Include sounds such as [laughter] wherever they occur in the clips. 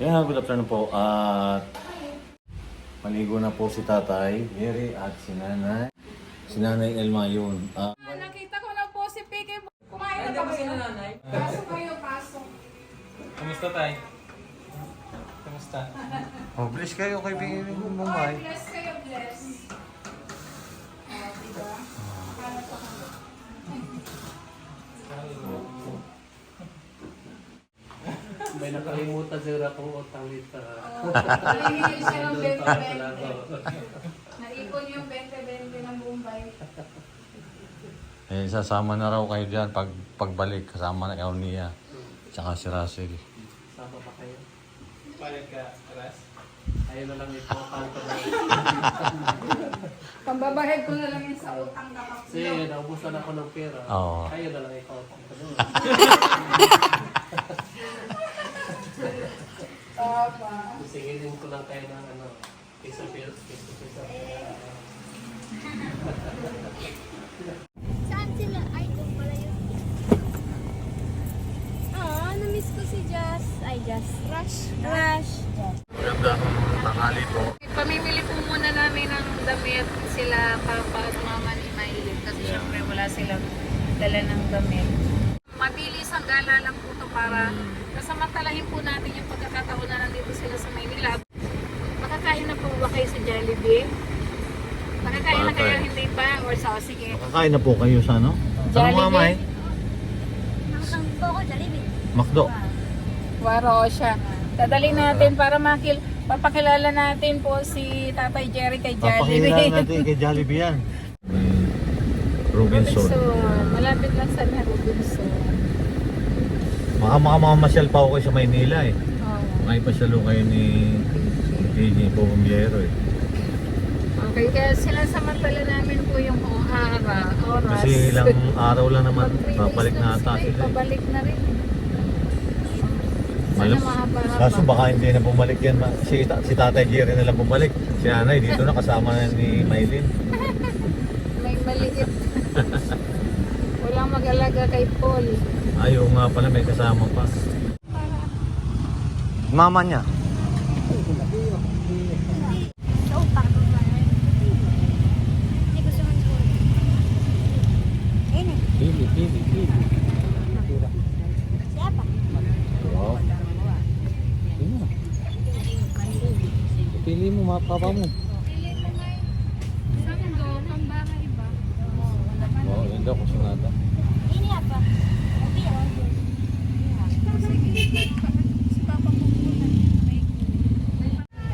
Yeah, good afternoon po. At maligo na po si Tatay, Mary at si Nanay. Si Nanay Elma yun. Ah, Nakita ko na po si Piki. Kumain na ba kayo? Pasok kayo, pasok. Kamusta tay? Kamusta? oh, bless kayo kay Ay, Mumay. bless kayo, bless. Ah, diba? Para pa kami. May nakalimutan siguro akong utang dito. Oh, Nalinigil siya ng 20-20. Salamat. Naipon yung 20-20 ng Bombay. Eh, sasama na raw kayo dyan pag pagbalik. Kasama na kayo niya. Tsaka si Russell. Sama pa kayo. Palit ka, Ras? Ayun na lang ito. Kanto na. Pambabahid ko na lang yun sa utang na Kasi naubusan ako ng pera. Oo. Kayo na lang ikaw. Papa. [laughs] Singilin ko lang kayo ng ano. Piso piso piso piso. Saan sila? Ay, doon pala yun. Ah, na-miss ko si Jazz. Ay, Jazz. Rush. Rush. Magandang tanghali po. Pamimili po muna namin ng damit sila papa at mama ni Maylin kasi syempre wala silang dala ng damit. Mabilis ang gala lang po to para kasamantalahin po natin yung pagkakataon na nandito sila sa Maynila. Makakain na po ba kayo sa Jollibee? Makakain na kayo hindi pa? Or sa o sige. Makakain na po kayo sa ano? Saan Jollibee. mamay? Nakasang po ako, Jollibee. Makdo. Waro siya. Dadali natin para makil papakilala natin po si Tatay Jerry kay Jollibee. Papakilala natin kay [laughs] Jollibee yan. Robinson. Malapit lang sa na Robinson. Baka makamasyal pa ako sa Maynila eh. Oh. Makipasyalo kayo ni DJ Pobumiero eh. Okay, kaya sila samantala namin po yung ara, oras. Kasi ilang araw lang naman, babalik na ata sila, sila eh. Pabalik na rin. Sana Malam, mahaba-haba. kaso baka hindi na bumalik yan. ma- Si, ta- si Tatay Jerry na lang bumalik. Si Anay dito na kasama na ni Maylin. [laughs] May maliit. Walang mag-alaga kay Paul. Ayaw nga pala may kasama pa. Mama niya. Pili, pili, pili. Siapa? Oo. Pili mo. Pili mo, mga papa mo. Saan do? Pambahay ba? Oo, yun daw, kusunada. Ini apa? Kopi ya?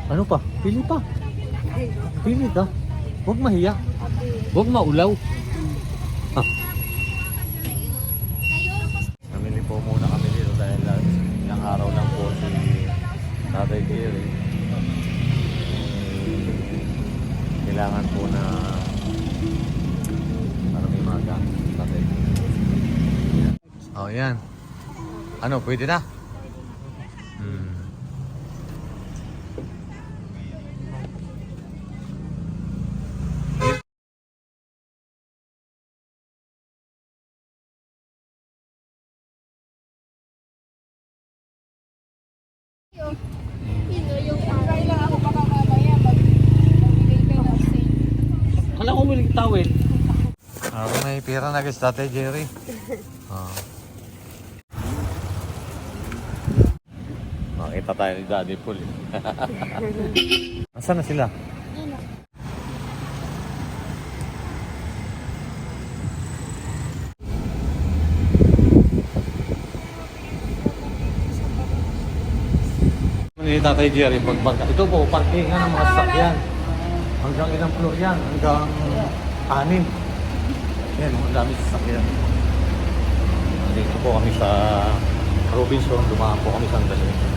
Ano pa? Pili pa. Pili ka. Huwag mahiya. Huwag maulaw. Ah. Namili po muna kami dito dahil ilang araw lang po si Tatay Jerry. Eh, kailangan po na para may maga Tatay Oh, yan. Ano, pwede na? Kala ko wiling towel. Ako may pira na guys, Tatay Jerry. [laughs] Ah. Makita tayo ni Daddy Paul. eh. [laughs] Nasaan na sila? Tatay Jerry, pagbangka. Ito po, parkingan ng mga sasakyan. Hanggang ilang floor yan? Hanggang anim. Yan, ang dami sasakyan. Dito po kami sa Robinson, dumaan po kami sa Andalay.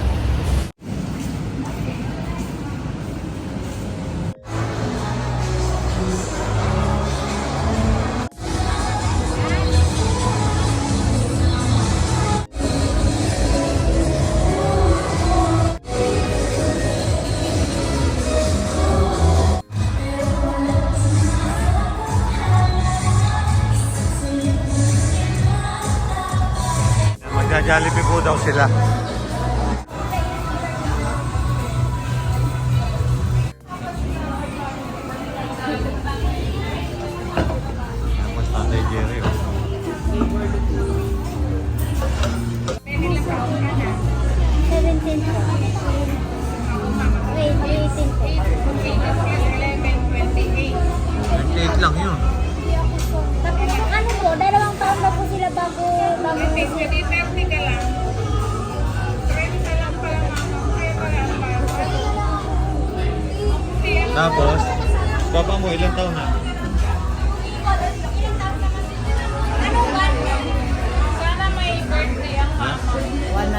Magja-jollibee po daw sila. Tapos, papa mo ilang taon na? Mama.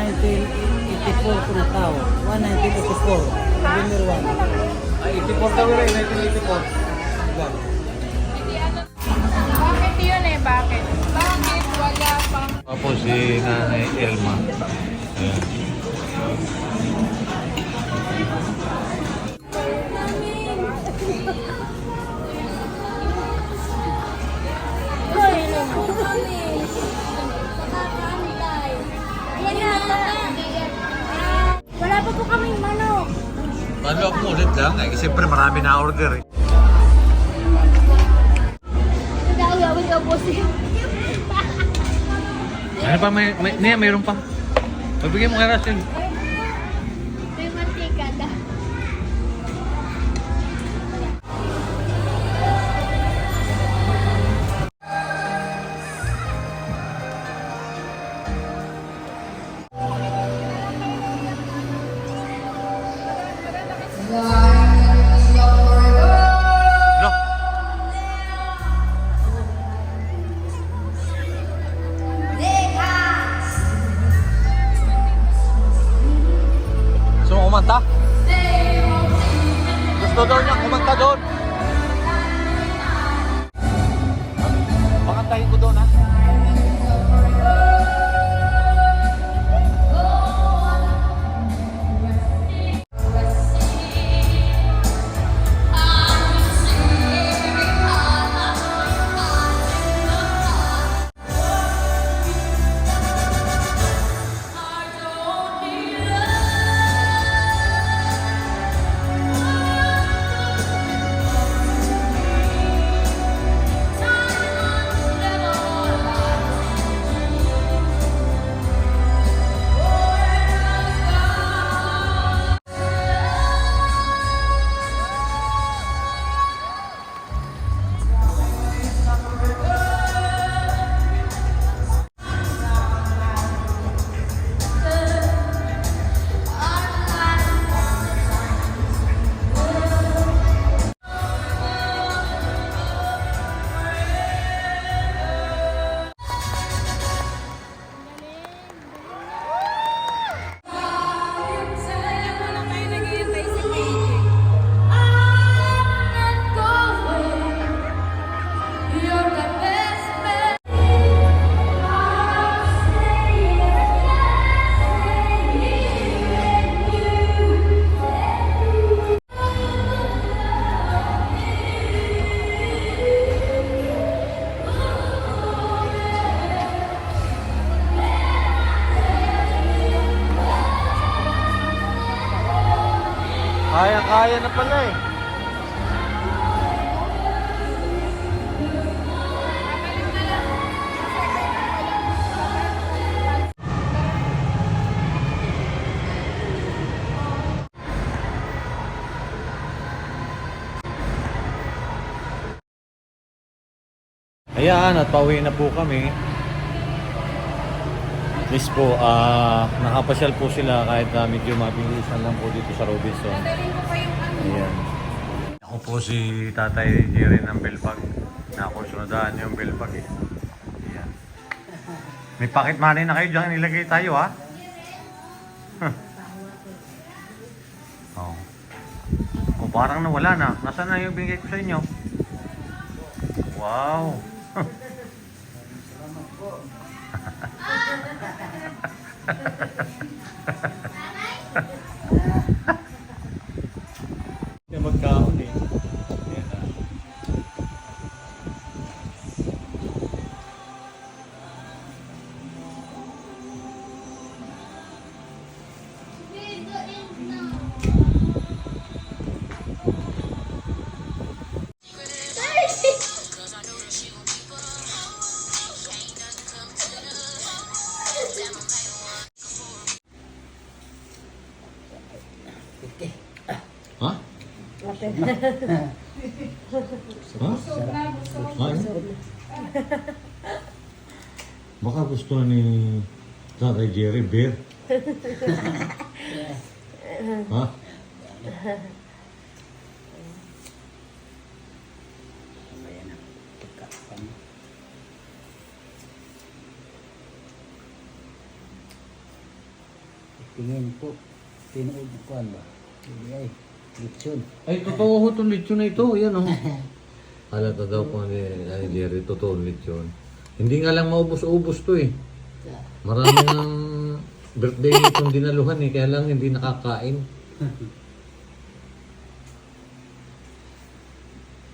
1984 kung tao. 1984. Junior 1. Ay, 84 daw rin, 1984. Hindi ano. Bakit yun eh? Bakit? Bakit wala pang Tapos si Nanay Elma. Ayan. Lang eh, siyempre marami na order eh. Ano pa, may, may, Nia, mayroon pa. Magbigay mo kay Russell. Pala eh. Ayan, at pauwi na po kami. Miss po, ah nakapasyal po sila kahit na medyo mabilisan lang po dito sa Robinson. Dadalhin ko pa yung. Ayan. Ako po si Tatay Jerry ng Belpag. Nakakonsunadahan yung Belpag eh. Ayan. May pocket money na kayo dyan nilagay tayo ha. [laughs] oh. Oh, parang nawala na. Nasaan na yung binigay ko sa inyo? Wow. Kaya [laughs] Ha? [laughs] Ano? Baka gusto ni Tatay Jerry beer. [laughs] ha? Tingin po. Tinood ko ano ba? Hindi ay. Lechon. Ay, totoo ho itong lechon na ito. Yan oh. [laughs] Halata daw po ni ay, Jerry, totoo lechon. Hindi nga lang maubos-ubos to eh. Marami [laughs] ng birthday itong dinaluhan eh, kaya lang hindi nakakain.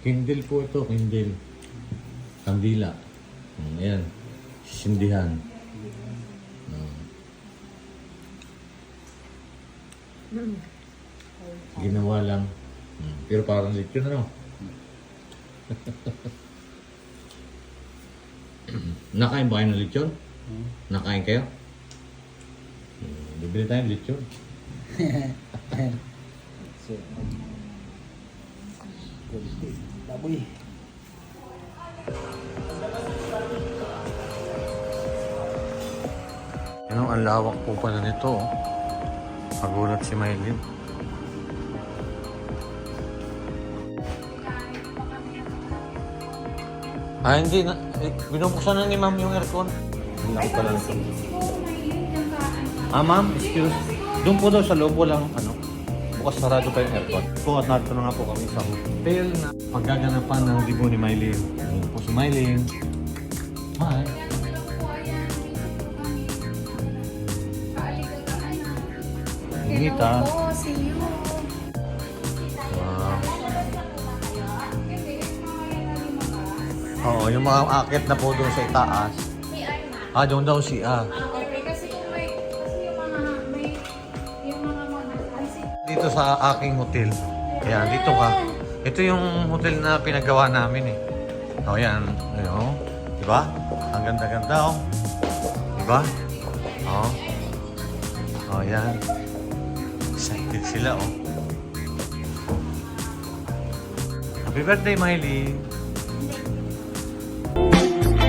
Kindle po ito, kindle. Kandila. Mm, Ayan. Sindihan. Mm. Ginawa lang. Pero parang lechon ano. [clears throat] Nakain ba kayo ng lechon? Nakain kayo? Hmm, Bibili tayo ng lechon. Baboy. Ano, ang lawak po pala nito. oh. Nagulat si Maylin. Ah, hindi na. Eh, binubuksan na ni ma'am yung aircon. Ang laki pala nito. Ah, ma'am, excuse. Doon po daw sa loob walang ano. Bukas sarado pa yung aircon. Po at narito na nga po kami sa hotel na paggaganapan ng libo ni Maylin. Ayan po si Maylin. Hi. Inita. Oo, yung mga akit na po doon sa itaas. Ah, doon daw si Ah. Okay, kasi kung may, kasi yung mga, may, yung mga mga, kasi Dito sa aking hotel. Ayan, dito ka. Ito yung hotel na pinagawa namin eh. O yan, ano, di ba? Ang ganda-ganda oh. Di ba? Oh. Oh, yan. Excited sila oh. Happy birthday, Miley!